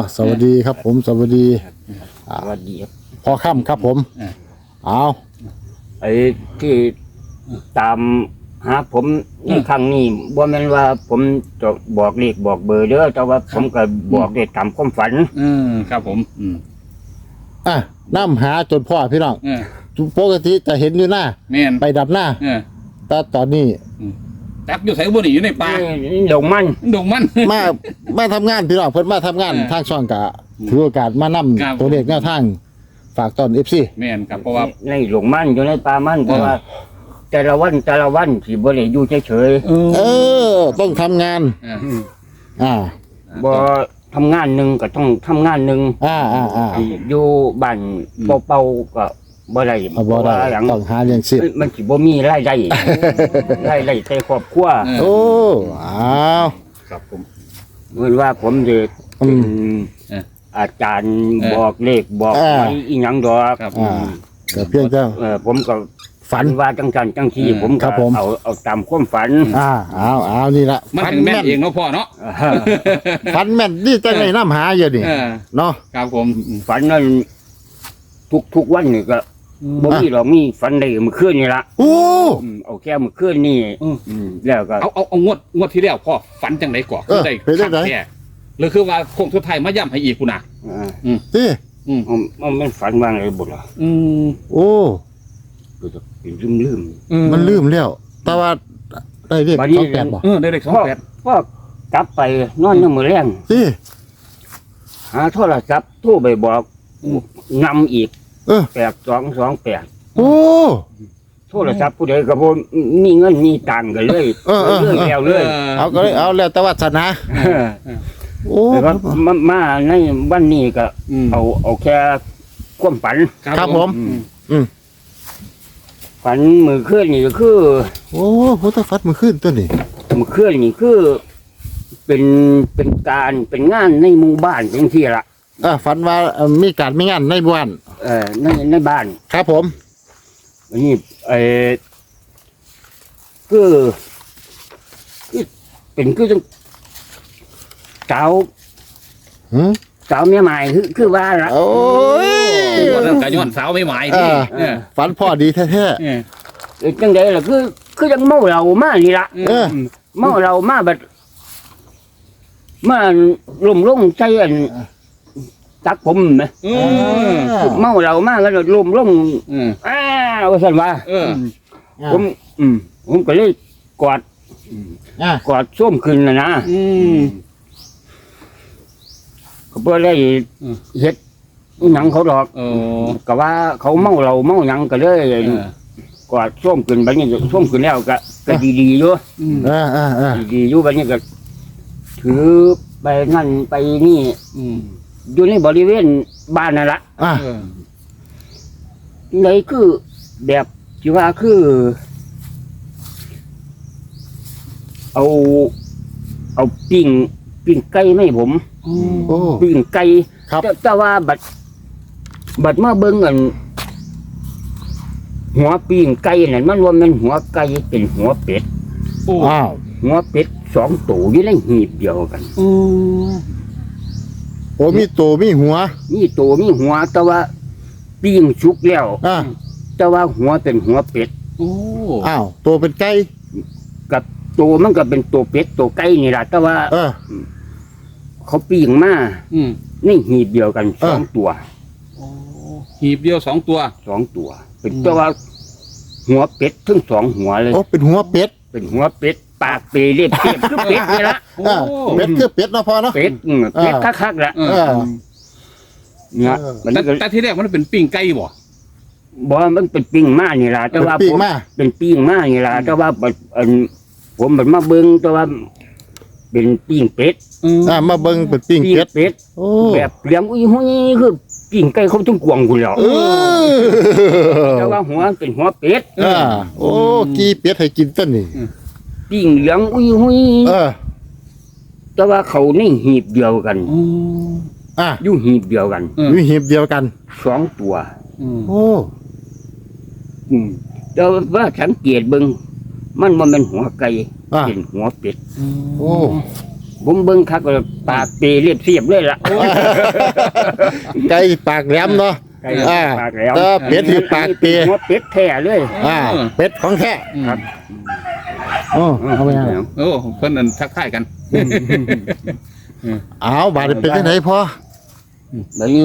อะสวัสดีครับ ผมสวัสดีสวัสดีครับพอค่ำครับผมเออเอาไอ้ที่ตามหาผมนี่ครั้งนี้บ่แม่นว่าผมจะบอกเลขบอกเบอร์เด้อแต่ว่าผมก็บอกได้ตามความฝัน อืมครับผมอืมอะน้ำหาจนพ่อพี่น้องเออปกติจะเห็นอยู่หน้า แม่นไปดับหน้าเออแต่ตอนนี้ จักอยู่ไสบ่นี่อยู่ในป่านี่ดงมันดงมันมามาทำงานพี่น้องเพิ่นมาทำงานเออทางช่องกะถือโอกาสมานํครับตัวเลขแนวทาง ฝากตอน FC แม่นครับเพราะว่าในหลงมันอยู่ในป่ามันเพราะว่าแต่ละวันแต่ละวันสิบ่ได้อยู่เฉยเออ ต้องทำงานเออๆอืมอ่าบ่ทำงานหนึงก็ต้องทำงานหนึงอ่าอ่าอ่าอยู่บ้านเป่าๆก็ บ่ได้เอาบ่ได้เพราะว่าหยังต้องหาเลี้ยงชีพมันสิบ่มีรายได้ รายได้แต่ครอบครัวเออโอ้อ้าว ครับผม เหมือนว่าผมจะอืเป็นมเอออาจารย์เออบอกเลขบอกเออไว้อีหยังดอกครับ อ่าแต่เพียงแต่เออผมก็ฝัน ว่าจังจันจังทีเออผมครัก็บผม เอาเอาตามความฝันอ่าเอาเอานี่ละมันฝันถึงแม่แม่นนเองเนาะพ่อเนาะฝันแม่นนี่จังไงน้ำหาอยู่นี่เออเนาะครับผมอืมฝันนั้นทุกทุกวันนี่ก็ บ่มีหรอกมีฝันได้เมื่อคืนนี่ละโอ้ อืมเอาแค่เมื่อคืนนี่อืม อืมแล้วก็ เอาเอาเอางวดงวดที่แล้วพ่อฝันจังไดก่อนเออได้เป็นจังไดคักแท้หรือคือว่าคงสุดท้ายมาย้ำให้อีกคุณน่ะอ่าที่อืมมันมันฝันว่าไงบ่ล่ะอืมโอ้ ก็จะเป็นลืมมันลืมแล้วแต่ว่าได้เรียกบัดนี้สองแปดบ่เออได้เลขๆสองพ่อแปดพ่อกลับไปนอนยังมื้อแรงที่หาโทรศัพท์โทรไปบอกนำอีก เออ แปดสองสองแปดโอ้ โทรศัพท์ผู้ใดก็บ่มีเงินมีตังค์กันเลยเออเออ เรื่อยแล้วเลยเอาก็เลยเอาแล้วแต่วัฒนาโอ้แล้วก็มามาในวันนี้ก็ อืมเอาเอาแค่ความฝัน ครับผม อืมฝันมือเคลื่อนนี่ก็คือโอ้โหถ้าฟัดมือขึ้นตัวนี้มือเคลื่อนนี่คือ เป็นเป็นการเป็นงานในหมู่บ้านเป็นที่ละ อ่าฝันว่าเอ่อมีการมีงานในบ้านเออในในบ้านครับผม อันนี้เออคือคือเป็นคือจังสาวหืม สาวเมียใหม่คือคือว่าละ โอ้ยงวดนั้นกะย้อนสาวไม่หมายที่เออเออฝันพ่อดีแท้ เออเออจังใดล่ะคือ คือจังเมาเรามานี่ละๆเออ เมาเรามาแบบมาลุ่มลุ่มใจอัน ตักผมไหมเออเมาเรามาแล้วลุ่มลุ่มเอออ้าวว่าสันว่าเออผม อืม ผมก็เลยกอดอะกอดส้วมขึ้นนะนะอืม ก็เพื่อได้อืมเฮ็ดอิหยังเขาดอกเออก็ว่าเขาเมาเราเมาหยังก็เลยเออ กอดส้วมขึ้นบัดนี้ส้วมขึ้นแล้วก็ก็ดีๆอยู่อืมอ่าอ่าอ่าดีๆอยู่บัดนี้ก็ถือไปนั่นไปนี่ อืม อยู่ในบริเวณบ้านนั่นละอะเออเลยคือแบบที่ว่าคือ เอา เอาปิ้งปิ้งไก่ไม่ผม โอ้ ปิ้งไก่ครับ แต่แต่ว่าบัด บัดมาเบิ่งกันหัวปิ้งไก่นั่นมันว่ามันหัวไก่เป็นหัวเป็ด โอ้อ้าว หัวเป็ดสองตัวอยู่ในหีบเดียวกันอื มโอ้มีตัวมีหัว มีตัวมีหัว แต่ว่าปิ้งสุกแล้วอะแต่ว่าหัวเป็นหัวเป็ดโอ้อ้าวตัวเป็นไก่กับตัวมันก็เป็นตัวเป็ดตัวไก่นี่แหละแต่ว่าเออ เขาปิ้งมาอืมในหีบเดียวกันเอสอองตัวโอ้หีบเดียวสองตัว สองตัว เป็นแต่ว่าหัวเป็ดทั้งสองหัวเลย โอ้เป็นหัวเป็ดเป็นหัวเป็ด ปากเปรเรียบเรียบคือเป็ดนี่ละโอ้ อะเป็ดคือเป็ดเนาะพอเนาะ เป็ดอืมเป็ดคักๆแหละเออเออเนี่ยเออ มันแต่ก็แต่ที่แรกมันเป็นปิ้งไก่บ่ บอกว่ามันเป็นปิ้งมานี่ล่ะแต่เป็นว่าปีผกมมา เป็นปิ้งมานี่ล่ะแต่ว่าบัดอันผมบัดมาเบิ่งแต่ว่า เป็นปิ้งเป็ดอืมอ่ามาเบิ่งเป็นปิ้งปิ้งเป็ดเป็ด โอ้แบบเลี้ยงอุ้ยหุ้ยคือปิ้งไก่เขาต้องกวางกูแล้วเออแต่ว่าหัวเป็นหัวเป็ด อ่าโอ้กีเป็ดให้กินต้นนี่ ปิ้งเหลืองอุ้ยหุ้ยเออ แต่ว่าเขาในหีบเดียวกันอืมอะอยู่หีบเดียวกันอืมมีหีบเดียวกัน สองตัวอืมโอ้ อืมแต่ว่าสังเกตเบิ่งมันว่ามันหัวไก่อะ เป็นหัวเป็ด โอ้ ผมเบิ่งคักก็ปากเปเรียบเสียบเลยล่ะไก่ปากแหลมเนาะไก่อ่าปากแหลมเออเป็ดที่ปากเปหัวเป็ดแท้เลย อ่า เป็ดของแท้ ครับ โอ้เอาไปยังโอ้เพิ่นนั่นทักทายกันเอาบาดนี้เป็นจังไดพอแล้วนี่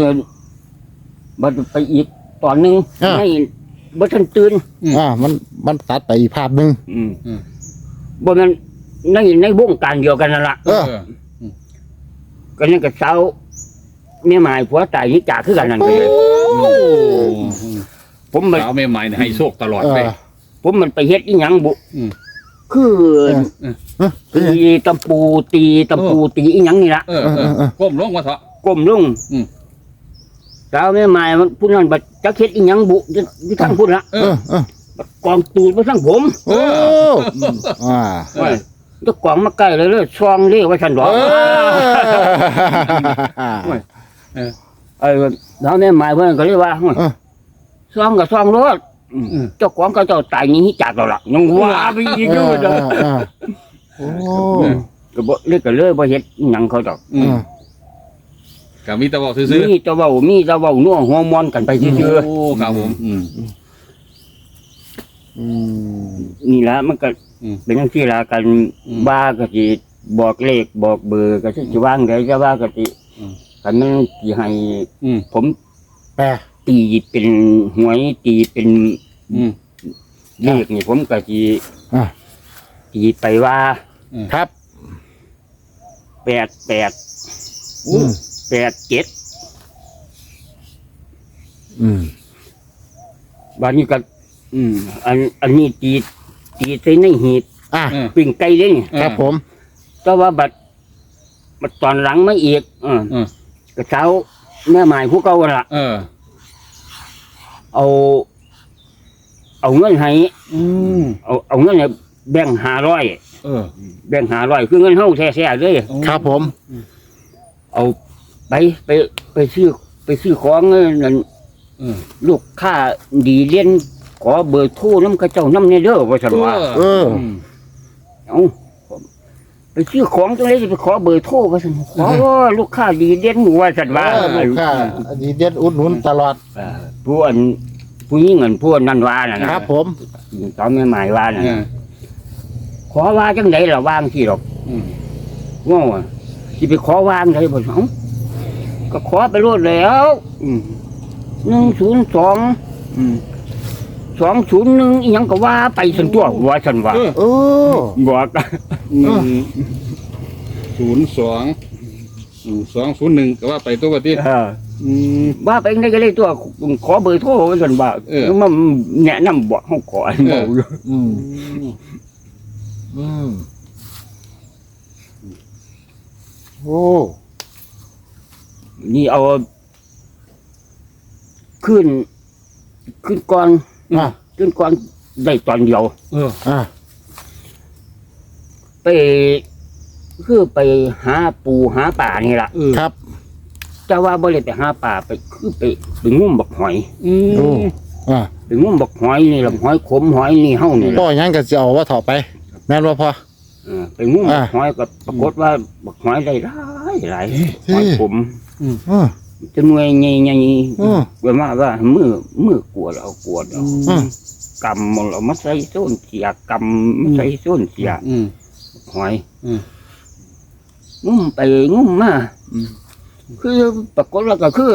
บัดไปอีกตอนหนึงอ่าให้บ่ทันตื่นอืมอ่ามันมันตัดไปอีกภาพหนึงอืมอืมบ่แม่นในในวงการเดียวกันนั่นล่ะเออ ก็นั่นก็เช้าเมียหมายผัวตายนี่จากคือกันนั่นไปเลยโอ้ผมมันสาวใหม่ๆเนี่ยให้โชคตลอดเอไป อผมมันไปเฮ็ดอีหยังบุอืม คือเออเป็นไงตีตำปูตีตำปูตีอีหยังนี่ล่ะเออเออเออก้มลงมาเถอะ ก้มลงอืมเช้าเมียหมายมันผู้นั้นบัดจักเฮ็ดอีหยังบุที่ที่ทางพุ่นละเอเอออเออบัดกองตูดมาทางผมโอ้อ่าเออก็กองมาใกล้เลยเลยซองเรียกว่าฉันดอกเออเออแล้วเมียหมายเพิ่นก็เลยว่าเออซองก็ซองรถ อืม เจ้าของก็เจ้าตายหนี้จากเราล่ะยังว่าไปอีกเออยู่อเด้อเออโอ้ก็บ่เรียกก็เลยบ่เฮ็ดอิหยังเขาดอกอืมก็มีแตะบอกซื่อมีแตะเว้ามีแตะเว้านัวหัวมอนกันไปๆซื่อโอ้ครับผม อืม อืมๆนี่ล่ะมันก็อืมเป็นจังซี่ล่ะกันอืมบ้าก็สิบอกเลขบอกเบอร์ก็สิสิวางได้จะว่าก็สิอืมคันมันสิให้อืมผมแปล ตีเป็นหวยตีเป็นอืม เลขนี่ผมก็สิอะ ตีไปว่าครับ88อืม87อืมบัดนี้ก็อืมอันอันนี้ตีตีใส่ในหีบอะเออปิ้งไก่เด้นี่ครับผมแต่ว่าบัดบัดตอนหลังมาอีกเออเออกระเช้าแม่หมายผู้เก่าล่ะ เออ เอา เอาเงินให้อืมเอาเอาเงินให้แบ่งห้าร้อยเออแบ่งห้าร้อยคือเงินเฮาแท้ๆเลยครับผม เอาไปไปไปซื้อไปซื้อของเงินนั่นเออลูกค้าดีเรียนขอเบอร์โทรน้ำกระเจ้าน้ำในเด้อว่าซั่นว่าเออมเอา ไปซื้อของจังได๋สิไปขอเบอร์โทรว่าซั่นขอลูกค้าดีเรียนว่าซั่นว่าเออลูกค้าอันนี้เด็ดอุดหนุนตลอดเอ่อผู้อันผู้หญิงอันผู้นั่นว่าน่ะนะครับ ผมตอนแม่หมายว่าน่ะเออขอว่าจังไดล่ะวางที่หรอกอืมง้อสิไปขอวางไดบ่เอ้าก็ขอไปรวดแล้วอืม 102อืม201อีหยังก็ว่าไปสันตัวว่าซั่นว่าเออ โอ้บอกอืมศูนย์สองอืมสองศูนย์หนึ่งก็ว่าไปตัวปฏิเอออืม ว่าไปได้ก็เลยตัวขอเบอร์โทรว่าซั่นว่าเออ มันแนะนำบอกเฮาขอให้เบาอยู่อืมอืมโอ้นี่เอาขึ้นขึ้นก่อน อะขึ้นก่อนได้ตอนเดียว เออ อะไป คือไปหาปูหาป่านี่ล่ะ เออครับ แต่ว่าบ่ได้ไปหาป่าไป คือไปไปงุ่มบักหอย อืโอ้ มอะไปงุ่มบักหอยนี่ล่ะหอยขมหอยนี่เฮานี่พ่อล่ะยังก็จะเอาว่าถอไป แม่นว่าพอเออไปงุ่มบักอ่าหอยก็ปรากฏว่าบักหอยได้หลายหลายหอยขมอืม จะหน่วยใหญ่อืมๆว่ามาว่ามือมือกวดเอากวดเอาอืม กำมันเอามาใส่ส้นเสียกำมาใส่ส้นเสียอืม หอยอืม งุ่มไปงุ่มมาคือปรากฏว่าก็คือ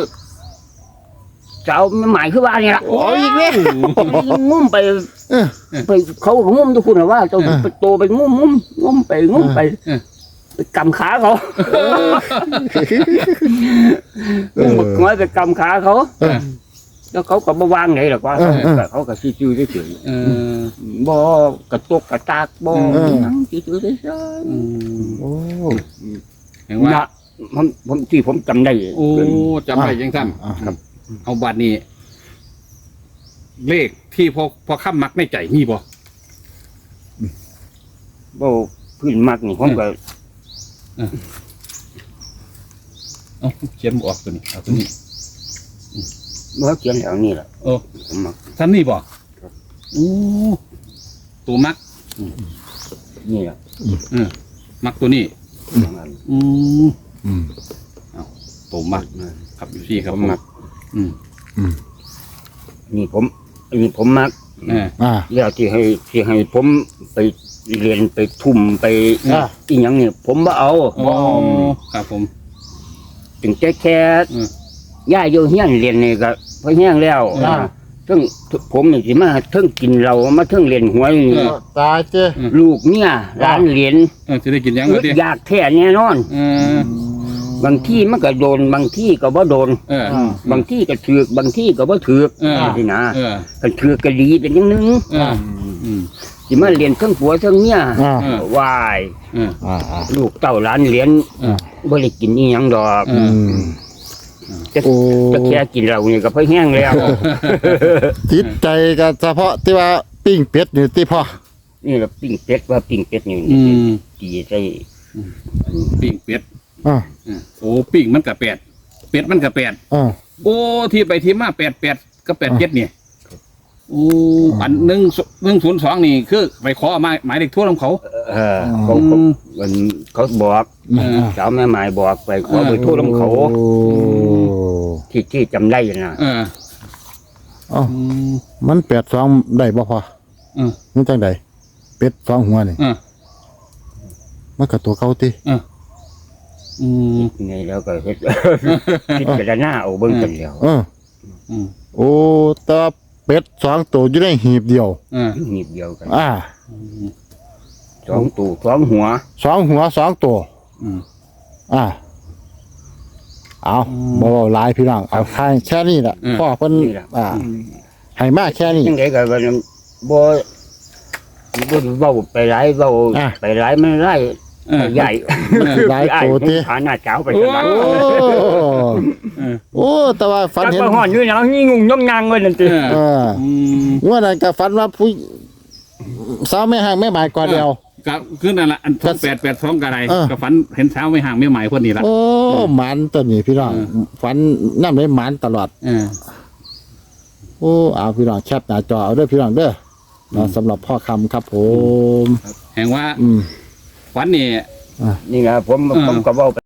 เจ้าหมายคือว่านี่ละโอ้ยอีกแล้ว งุ่มไปเออไปเขาก็งุ่มทุกคนน่ะว่าเจ้าเออ ไปโตไปงุ่มงุ่มงุ่มไปงุ่มไป เออ ไปกำขาเขาเออบักน้อยไปกำขาเขา เออ แล้วเขาก็บวางไหนหรอกว่าเออเออเขาก็ซื่อๆเฉยเออๆบ่กระตกกระตากบ่เออ หยังซื่อๆเฉยอืมโอ้ เห็นๆว่านะผมผมที่ผมจำได้โอ้จำได้ยังท่านอะครับ เอาบัตรนี้ เลขที่พอพอข้ามมักในใจมีบ่ บ่พื้นมักนี่ผมก็ เอ้าเขียนบออกตัวนี้เอาตัวนี้บ่เขียนแล้วนี่แหละโอ้ผมมัก ท่านนี่บ่ครับ โอ้ตัวมักนี่แหละเออมักตัวนี้อืมอืม ตัวมักครับพี่ครับผมมักอืมอืม นี่ผมนี่ผมมัก เอออ่า แล้วที่ให้ที่ให้ผมไป เรียนไปทุ่มไปอ่า อีหยังเนี่ยผมบ่เอาอ๋อครับผม ถึงแค่แค่อืม ย่าโยเฮียนเรียนนี่ก็พอแห้งแล้วอ่า ซึ่งผมนี่สิมาเทิงกินเรามาเทิงเรียนหวยนี่เออตายเจ้ลูกเนี่ยร้านเรียนเออจะได้กินยังไงดิอยากแท้แน่นอน เออ บางที่มันก็โดนบางที่ก็บ่โดน เออ บางที่ก็ถือกบางที่ก็บ่ถือกเออนี่นะเออกันถือกก็ดีเป็นอย่างหนึง เอออืม สิมาเรียนเครื่องผัวเครื่องเมียอ่าเออวายเอออ่าอ่าลูกเต้าหลานเรียนเออบ่ได้กินอีหยังดอกเออืม จะโอ้ จะแค่กินเรานี่ก็พอแห้งแล้วติดใจก็เฉพาะที่ว่าปิ้งเป็ดนี่ที่พ่อนี่ละปิ้งเป็ดว่าปิ้งเป็ดนี่อืมตีใส่ปิ้งเป็ดอ่าเออโอ้ปิ้งมันกับแปดเป็ดมันกับแปดอ่าโอ้ที่ไปที่มาแปดแปดก็แปดเจ็ดเนี่ย โอ้อันหนึ่งหนึ่งศูนย์สองนี่คือไปขอหมายหมายเลขทั่วของเขา เออเขาเขามันเขาบอกเออสาวแม่หมายบอกไปขอไปโทษลำเขา โอ้ที่ที่จำได้นะเออเอ้าอืม มันแปดสองได้บ่พอเออ มันจังไดเป็ดสองหัวนี่เออมันก็ตัวเก่าติอืม ไงแล้วก็เฮ็ดพิจารณาเอาเบิ่งกันแล้ว เออ อืม โอ้แตว่า เป็ดสองตัวอยู่ในหีบเดียว เออนิดเดียวกันอ่าสองตูสองหัว สองหัวสองตัวอืมอ่าอ่าเอาบ่เว้าหลายพี่น้องเอาแค่แค่นี้แหละอืมพ่อเพิ่นนี่ล่ะ อ่าให้มาแค่นี้จังไดก็ว่าบ่บ่เว้าไปหลายเว้าอะ ไปหลายมันหลาย เออ ใหญ่หลายตัวติขาหน้าเจ้าไปซะนั้นโอ้เออโอ้แต่ว่าฝันจักเห็นไปฮ้อนอยู่หยังนี่งุ่งย่องยางเว้ยนั่นติเออเอออืมว่านั่นก็ฝันว่าผู้สาวแม่ห่างแม่หมายก่อนเดียว ก็คือนั่นแหละอันท้องแปดแปดท้องกระไรเออ ก็ฝันเห็นเช้าไม่ห่างไม่หมายคนนี้ละ โอ้หมันตัวนี้พี่น้องเออ ฝันน้ำได้หมันตลอด เออ โอ้เอาพี่น้องแคปหน้าจอเอาเด้อพี่น้องเด้อเนาะสำหรับพ่อคำครับผม แห่งว่าอืม ฝันนี่ นี่ล่ะผมเออผมก็เว้าไป